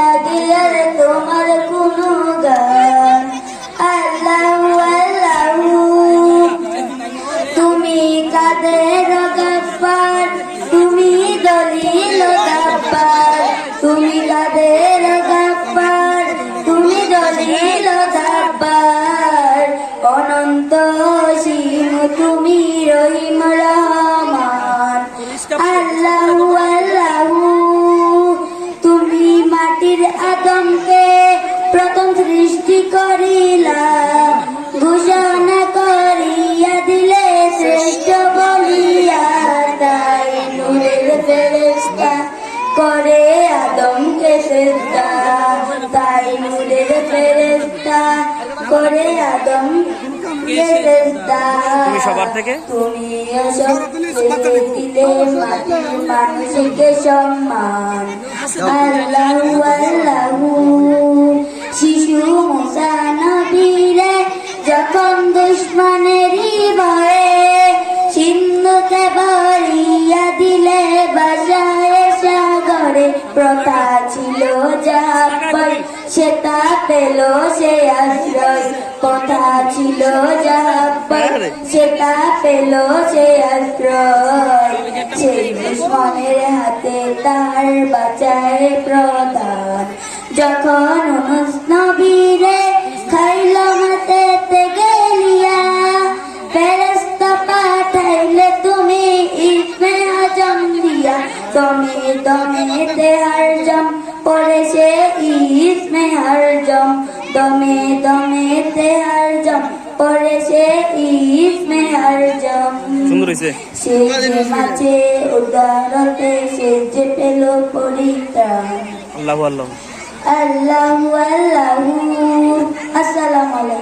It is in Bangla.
না গিয়ার তোমার কোনো গান আল্লাহু আল্লাহু। তুমি কাদের গাব্বার? তুমি দলিল গাব্বার। তুমি কাদের গাব্বার? তুমি দলিল গাব্বার। অনন্ত সীম তুমি রহিম রহমান আদমকে প্রথম সৃষ্টি করিলা, ঘোষণা করিয়া দিলে শ্রেষ্ঠ বলিয়া তাই নুরের ফেরেস্তা করে আদমকে শ্রেষ্ঠা করে আদম তুমি সবার থেকে? তুমি মানুষকে সম্মান। আল্লাহু আল্লাহু। শিশু মুসা নবীরে যখন দুশ্মনেরই ভয়ে সিন্ধুতে ভরিয়া দিলে সাগরে প্রথা ছিল যাবার সেটা পেল, সে আশ্রয়। কথা ছিল যাবার সেটা পেল, সে আশ্রয়। সেই দুশ্মনের হাতে তার বাঁচায় প্রধান। যখন তুমি দমেতে হরজম করেছে ইসমে হরজম দমে দমেতে হরজম ইসমে হরজম সে মাঝে উদারতে সে যে পেল আল্লাহ আল্লাহ আসসালামু আলাইকুম।